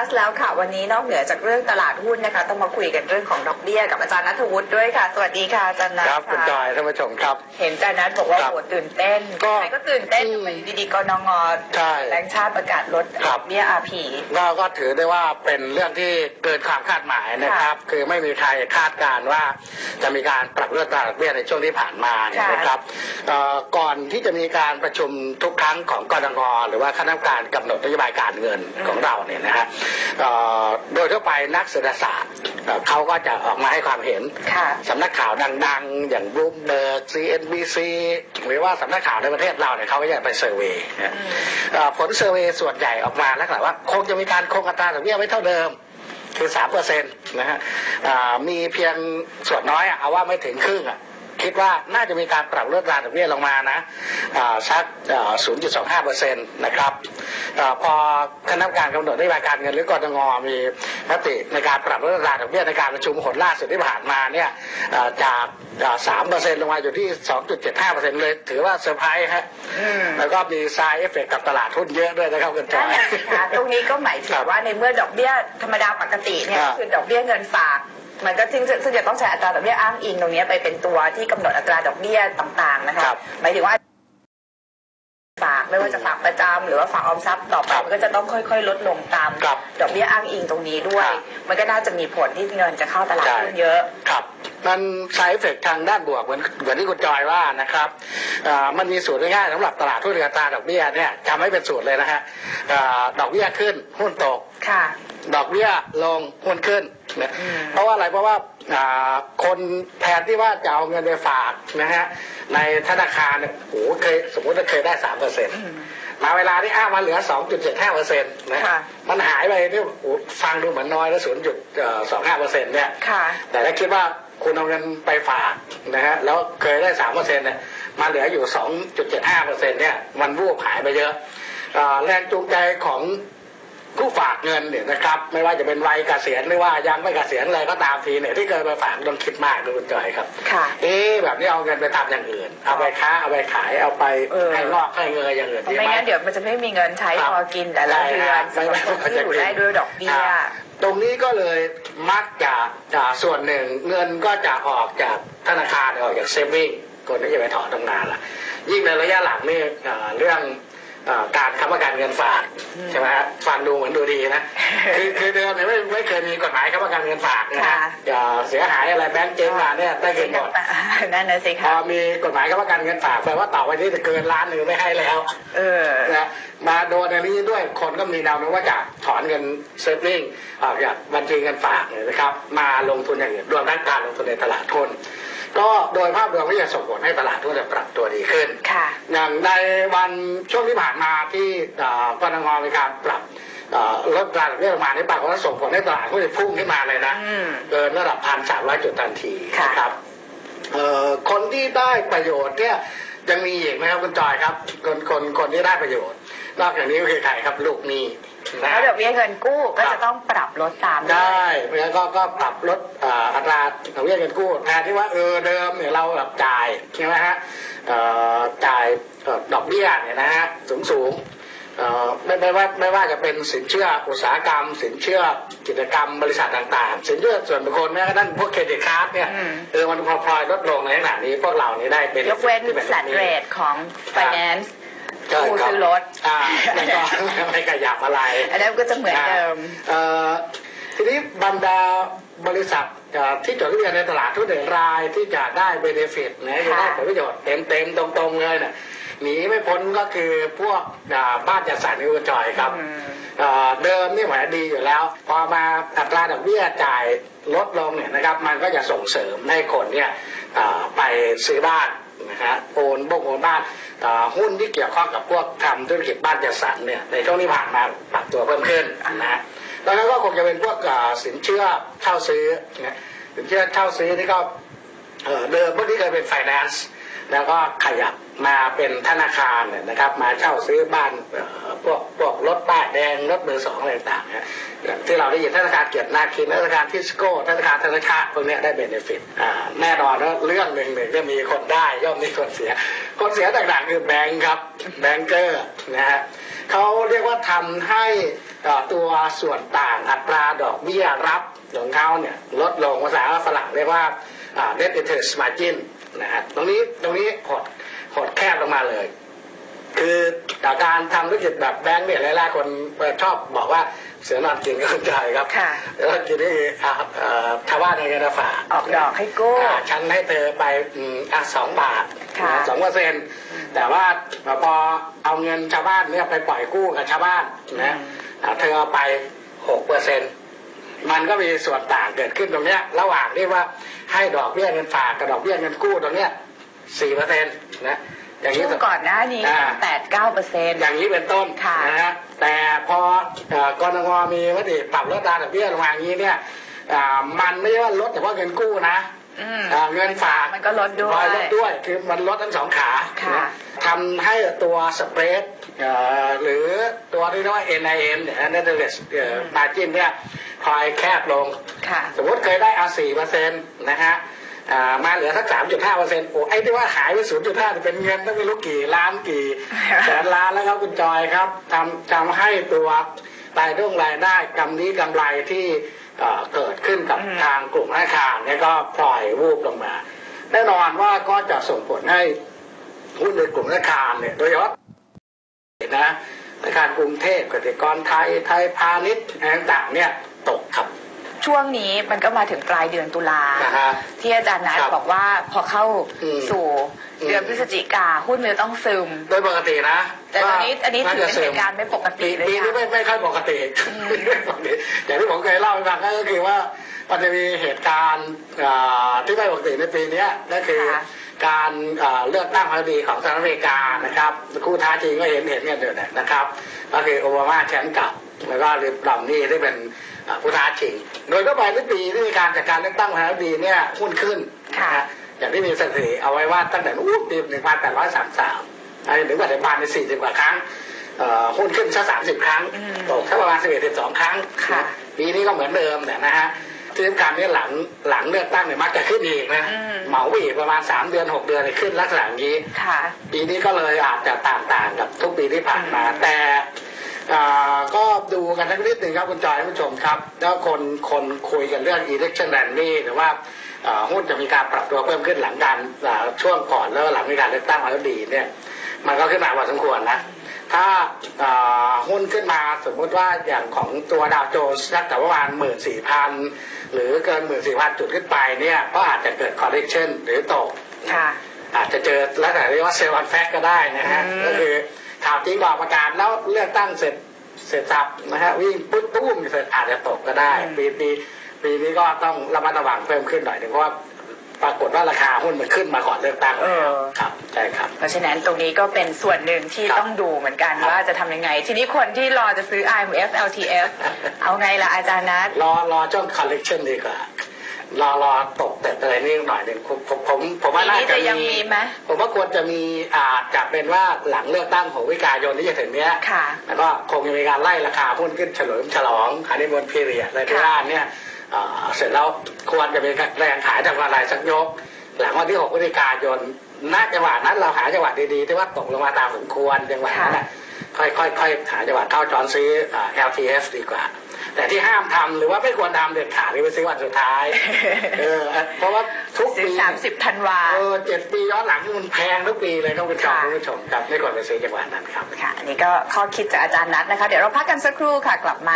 Plus แล้วค่ะ วันนี้นอกเหนือจากเรื่องตลาดหุ้นนะคะ ต้องมาคุยกันเรื่องของดอกเบี้ยกับอาจารย์นัทวุฒิด้วยค่ะ สวัสดีค่ะอาจารย์นัทครับคุณค่ะจอยท่านผู้ชมครับ เห็นอาจารย์นัทบอกว่าครับโหตื่นเต้นก็ใครก็ตื่นเต้นอืมทำไมอยู่ดีๆกนงใช่แบงค์ชาติประกาศลดคดรัอบกเบี้ย RP ก็ก็ถือได้ว่าเป็นเรื่องที่เกินความคาดหมายนะครับ คือไม่มีใครคาดการณ์ว่า จะมีการปรับลดอัตราดอกเบี้ยในช่วงที่ผ่านมาเนี่ยค่ะนะครับเอ่อก่อนที่จะมีการประชุมทุกครั้งของกรงหรือว่าคณะกรรมการกำหนดนโยบายการเงินของเราเนี่ยนะฮะเอ่อโดยทั่วไปนักเศรษฐศาสตร์เอ่อเขาก็จะออกมาให้ความเห็นค่ะสำนักข่าวดังๆ อย่างบลูมเบิร์ก CNBC หรือว่าสำนักข่าวในประเทศเราเนี่ยเขาก็จะไปเซอร์เวย์นะอืมเอ่อผลเซอร์เวย์ส่วนใหญ่ออกมาแล้วว่าคงจะมีการคงอัตราดอกเบี้ยไว้เท่าเดิมคือสามเปอร์เซ็นต์นะฮะอ่ามีเพียงส่วนน้อยอะเอาว่าไม่ถึงครึ่งอะ คิดว่าน่าจะมีการปรับลดอัตราดอกเบี้ยลงมานะอ่าสักอ่า0.25เปอร์เซ็นต์นะครับอาพอคณะกรรมการกำหนดนโยบายการเงินหรือกรงมีมติในการปรับลดอัตราดอกเบี้ยในการประชุมหนล่าสุดที่ผ่านมาเนี่ยอ่าจากสามเปอร์เซ็นต์ลงมาอยู่ที่ 2.75เปอร์เซ็นต์เลยถือว่าเซอร์ไพรส์ฮะอืมแล้วก็มีซายเอฟเฟกกับตลาดหุ้นเยอะด้วยนะครับคุณจนั่อนยน่ะสิคะตรงนี้ก็หมายถึครังบว่าในเมื่อดอกเบี้ยธรรมดาปกติเนี่ยครัก็บคือดอกเบี้ยเงินฝาก มันก็ซึ่งซึ่งจะต้องใช้อัตราดอกเบี้ยอ้างอิงตรงนี้ไปเป็นตัวที่กำหนดอัตราดอกเบี้ยต่างๆนะคะครับหมายถึงว่าฝากไม่ว่าจะฝากประจำหรือว่าฝากออมทรัพย์ต่อไปครับมันก็จะต้องค่อย ๆ ลดลงตามครับดอกเบี้ยอ้างอิงตรงนี้ด้วยครับมันก็น่าจะมีผลที่เงินจะเข้าตลาดหุ้นเยอะครับมันใช้เอฟเฟกทางด้านบวกเหมือนเหมือนที่คุณจอยว่านะครับอ่ามันมีสูตรง่ายๆสำหรับตลาดหุ้นอัตราดอกเบี้ยเนี่ยจำให้เป็นสูตรเลยนะฮะอ่าดอกเบี้ยขึ้นหุ้นตกค่ะดอกเบี้ยลงหุ้นขึ้นเนี่ยอืมเพราะว่าอะไรเพราะว่าอ่าคนแทนที่ว่าจะเอาเงินไปฝากนะฮะในธนาคารเนี่ยโอ้โหเคยสมมติว่าเคยได้สามเปอร์เซ็นต์อืมมาเวลาที่อ้างมาเหลือ2.75เปอร์เซ็นต์นะค่ะมันหายไปเนี่ยโอ้โหฟังดูเหมือนน้อยแล้ว0.25เปอร์เซ็นต์เนี่ยค่ะแต่ถ้าคิดว่าคุณเอาเงินไปฝากนะฮะแล้วเคยได้สามเปอร์เซ็นต์เนี่ยมาเหลืออยู่สองจุดเจ็ดห้าเปอร์เซ็นต์เนี่ยมันวูบหายไปเยอะอ่าแรงจูงใจของผู้ฝากเงินเนี่ยนะครับ ไม่ว่าจะเป็นวัยเกษียณหรือว่ายังไม่เกษียณอะไรก็ตามทีเนี่ยที่เคยไปฝากต้องคิดมากดูคุณจอยครับค่ะเอ๊ะแบบนี้เอาเงินไปทำอย่างอื่น เอาไปค้าเอาไปขายเอาไปเออให้งอกให้เงยอย่างอื่นดีไหไม่มงั้นเดี๋ยวมันจะไม่มีเงินใช้ครับพอกินแต่ละเดือนใช่สำหรับครับคนที่อยู่ได้ด้วยดอกเบี้ยครับตรงนี้ก็เลยมักจะจะส่วนหนึ่งเงินก็จะออกจากธนาคารออกจากเซฟวิ่งคนที่จะไปถอนตรงนานล่ะ ยิ่งในระยะหลังนี่เอ่อเรื่องเอ่อ การค้ำประกันเงินฝากอืมใช่ไหมฮะฟังดูเหมือนดูดีนะคือคือเดิมเนี่ยไม่ไม่เคยมีกฎหมายค้ำประกันเงินฝากนะฮะค่ะอย่าเสียหายอะไรแบงก์เจ๊งมาเนี่ยได้เงินหมดนั่นนะสิพอคะมีกฎหมายค้ำประกันเงินฝากแปลว่าต่อไปนี้จะเกินล้านหนึ่งไม่ให้แล้ว เออนะมาโดนอันนี้ด้วยคนก็มีแนวโน้มว่าจะถอนเงินเซฟวิ่งออกจากบัญชีเงินฝากเนี่ยนะครับมาลงทุนอย่างอื่นรวมทั้งการลงทุนในตลาดทุน ก็โดยภาพรวมก็จะส่งผลให้ตลาดทุนปรับตัวดีขึ้นค่ะอย่างในวันช่วงที่ผ่านมาที่เอ่อกรงงมีการปรับเอ่อลดการดอกเบี้ยลงมาในปรากฏว่าส่งผลให้ตลาดหุ้นพุ่งขึ้นมาเลยนะอืมเกินระดับพันสามร้อยจุดทันทีค่ะนะครับเอ่อคนที่ได้ประโยชน์เนี่ยยังมีอีกนะครับคุณจอยครับ คนคนคนที่ได้ประโยชน์ นอกจากนี้ก็คือใครครับลูกหนี้นะ แล้วดอกเบี้ยเงินกู้ก็จะต้องปรับลดตามด้วย ได้เพราะฉะนั้นก็ก็ปรับลดเอ่ออัตราดอกเบี้ยเงินกู้แทนที่ว่าเออเดิมเนี่ยเราแบบจ่ายใช่ไหมฮะเอ่อจ่ายเอ่อดอกเบี้ยเนี่ยนะฮะสูงสูงๆเอ่อไม่ไม่ว่าไม่ว่าจะเป็นสินเชื่ออุตสาหกรรม สินเชื่อกิจกรรมบริษัทต่างๆ สินเชื่อส่วนบุคคลแม้กระทั่งพวกเครดิตการ์ดเนี่ยอืม เออมันพลอยๆลดลงในขณะนี้พวกเรานี่ได้เป็น ยกเว้นที่ป็ flat rate ของ finance ใช่ผู้ครับซื้อรถอ่าไม่ก็ไม่ขยับอะไรอันนั้นก็จะเหมือนเดิมเอ่อทีนี้บรรดาบริษัทเอ่อที่จดทะเบียนในตลาดทุกหนึ่งรายที่จะได้เบเนฟิตนะจะได้ผลประโยชน์เต็มๆตรงๆเลยเนี่ยหนีไม่พ้นก็คือพวกอ่าบ้านจัดสรรนิวจอยครับอืมเอ่อเดิมนี่แหมดีอยู่แล้ว พอมาอัตราดอกเบี้ยจ่ายลดลงเนี่ยนะครับ มันก็จะส่งเสริมให้คนเนี่ยเอ่อไปซื้อบ้านนะฮะโอนบงโอนบ้านเอ่อ หุ้นที่เกี่ยวข้องกับพวกทำธุรกิจบ้านจัดสรรเนี่ยในช่วงที่ผ่านมาปรับตัวเพิ่มขึ้นนะแล้วก็คงจะเป็นพวกสินเชื่อเช่าซื้อนะสินเชื่อเช่าซื้อนี่ก็เดิมเดิมพวกที่เคยเป็นไฟแนนซ์ แล้วก็ขยับมาเป็นธนาคารเนี่ยนะครับ มาเช่าซื้อบ้านพวกพวกรถป้ายแดงรถมือสองอะไรต่างๆนะที่เราได้ยินธนาคารเกียรตินาคินธนาคารทิสโก้ธนาคารธนาคารพวกนี้ได้เบนฟิตอ่าแน่นอนว่าเรื่องหนึ่งหนึ่งจะมีคนได้ย่อมมีคนเสีย คนเสียต่างๆคือแบงค์ครับแบงเกอร์นะฮะเขาเรียกว่าทำให้ตัวส่วนต่างอัตราดอกเบี้ยรับของเขาเนี่ยลดลงภาษาฝรั่งเรียกว่า net interest margin นะฮะตรงนี้ตรงนี้หดหดแคบลงมาเลย คือจากการทำธุรกิจแบบแบงก์เนี่ยหลายๆคนชอบบอกว่าเสือนอนกินก็เข้าใจครับค่ะแล้วกินนี่อ่าเอ่อชาวบ้านในเงินฝากออกดอกให้กู้อ่าฉันให้เธอไปอืมอะสองบาทค่ะสองเปอร์เซ็นต์แต่ว่าพอเอาเงินชาวบ้านเนี่ยไปปล่อยกู้กับชาวบ้านนะอ่าเธอเอาไปหกเปอร์เซ็นต์ มันก็มีส่วนต่างเกิดขึ้นตรงเนี้ย ระหว่างที่ว่าให้ดอกเบี้ยเงินฝากกับดอกเบี้ยเงินกู้ตรงเนี้ยสี่เปอร์เซ็นต์นะอย่างนี้ช่วงก่อนหน้านี้อ่าแปดเก้าเปอร์เซ็นต์อย่างนี้เป็นต้นค่ะนะฮะแต่พอเอ่อกรงมีมติปรับลดอัตราดอกเบี้ยลงมาอย่างนี้เนี่ยอ่ามันไม่ใช่ว่าลดเฉพาะเงินกู้นะอืมอ่าเงินฝากมันก็ลดด้วยลดด้วย คือมันลดทั้งสองขาค่ะนะทำให้ตัวสเปรดเอ่อ หรือตัวที่เรียกว่า NIM เนี่ย Net Interest เอ่อ Margin เนี่ยคอยแคบลงค่ะสมมติเคยได้เอาสี่เปอร์เซ็นต์นะฮะอ่ามาเหลือสักสามจุดห้าเปอร์เซ็นต์โอ้ไอ้ที่ว่าหายไปศูนย์จุดห้าเป็นเงินต้องไม่รู้กี่ล้านกี่แสนล้านแล้วครับคุณจอยครับทำทำให้ตัวรายได้รายได้กำนี้กำไรที่เอ่อเกิดขึ้นกับอืมทางกลุ่มธนาคารเนี่ยก็ปล่อยวูบลงมา แน่นอนว่าก็จะส่งผลให้หุ้นในกลุ่มธนาคารเนี่ยโดยเฉพาะ นะธนาคารกรุงเทพกสิกรไทยไทยพาณิชย์อะไรต่างๆเนี่ยตกครับช่วงนี้มันก็มาถึงปลายเดือนตุลานะฮะที่อาจารย์นัทครับบอกว่าพอเข้าอืมสู่เดือนอืมพฤศจิกาหุ้นมันจะต้องซึม โดยปกตินะ แต่ตอนนี้อันนี้ถือเป็นจะเหตุการณ์ไม่ปกติปีเลยปีนี้ค่ะไม่ไม่ค่อยปกติอืมไม่ปกติอย่างที่ผมเคยเล่าให้ฟังก็คือว่ามันจะมีเหตุการณ์อ่าที่ไม่ปกติในปีเนี้ยก็คือค่ะ การอ่าเลือกตั้งพอดีของสหรัฐอเมริกานะครับคู่ท้าชิงก็เห็นเห็นกันเดือดนะครับ ก็คือโอบามาแชมป์เก่าแล้วก็ริบลอมนี่ที่เป็นอ่าผู้ท้าชิง โดยก็ไปทุกปีที่มีการจัดการเลือกตั้งประธานาธิบดีเนี่ยหุ้นขึ้นนะฮะอย่างที่มีสถิติเอาไว้ว่าตั้งแต่นู้นปีหนึ่งพันแปดร้อยสามสามถึงปัจจุบันในสี่สิบกว่าครั้งเอ่อหุ้นขึ้นสักสามสิบครั้งอืมตกสักประมาณสิบเอ็ดสิบสองครั้งค่ะปีนี้ก็เหมือนเดิมเนี่ยนะฮะ ที่สำคัญเนี่ยหลังหลังเลือกตั้งเนี่ยมักจะขึ้นอีกนะอืมเหมาไปอีกประมาณสามเดือนหกเดือนเนี่ยขึ้นลักษณะอย่างนี้ค่ะปีนี้ก็เลยอาจจะต่างๆกับทุกปีที่ผ่านมาอืมแต่อ่าก็ดูกันสักนิดหนึ่งครับคุณจอยคุณผู้ชมครับ แล้วคนคนคุยกันเรื่อง election rally หรือว่าอ่าหุ้นจะมีการปรับตัวเพิ่มขึ้นหลังการอ่าช่วงก่อนแล้วหลังมีการเลือกตั้งมาแล้วดีเนี่ย มันก็ขึ้นมาพอสมควรนะ ถ้าอ่าหุ้นขึ้นมาสมมุติว่าอย่างของตัวดาวโจนส์สักแต่ประมาณหมื่นสี่พันหรือเกินหมื่นสี่พันจุดขึ้นไปเนี่ยก็อาจจะเกิด correction หรือตกค่ะอาจจะเจอลักษณะเรียกว่าเซลล์อันแฟกก็ได้นะฮะอืมก็คือข่าวจริงบอกประกาศแล้วเลือกตั้งเสร็จเสร็จสับนะฮะวิ่งปุ๊บตุ้มเสร็จอาจจะตกก็ได้ปีปีปีนี้ก็ต้องระมัดระวังเพิ่มขึ้นหน่อยหนึงเพราะว่า ปรากฏว่าราคาหุ้นมันขึ้นมาก่อนเลือกตั้งแล้วครับใช่ครับ เพราะฉะนั้นตรงนี้ก็เป็นส่วนหนึ่งที่ครับต้องดูเหมือนกันครับว่าจะทำยังไง ทีนี้คนที่รอจะซื้อ IMF LTF เอาไงล่ะอาจารย์นัทรอรอช่วง collection ดีกว่ารอรอตกแต่อะไรนี่หน่อยหนึ่งผมผมผมผมว่าปีน่านี้จะจะยังมีไหมผมว่าควรจะมีอาจจะเป็นว่าหลังเลือกตั้งของวิกายนที่จะถึงเนี้ยค่ะแล้วก็คงจะมีการไล่ราคาหุ้นขึ้นเฉลิมฉลองขายในบนพีเรียดอะไรที่ค่ะว่าเนี่ย เอ่อเสร็จแล้วควรจะมีแรงขายจากวันไรสักยก หลังวันที่6พฤศจิกายนณจังหวะนั้นเราหาจังหวะดีๆที่ว่าตกลงมาตามสมควรจังหวะนั้นน่ะค่อยๆค่อยหาจังหวะเข้าจอนซื้ออ่า LTF ดีกว่า แต่ที่ห้ามทำหรือว่าไม่ควรทำเด็ดขาดนี่ไปซื้อวันสุดท้ายเออเพราะว่าทุกซื้อปีสามสิบธันวาเออเจ็ดปีย้อนหลังนี่มันแพงทุกปีเลยครับคุณผู้ชมค่ะคุณผู้ชมครับไม่ควรไปซื้อจังหวะนั้นครับค่ะอันนี้ก็ข้อคิดจากอาจารย์นัทนะคะ เดี๋ยวเราพักกันสักครู่ค่ะกลับมา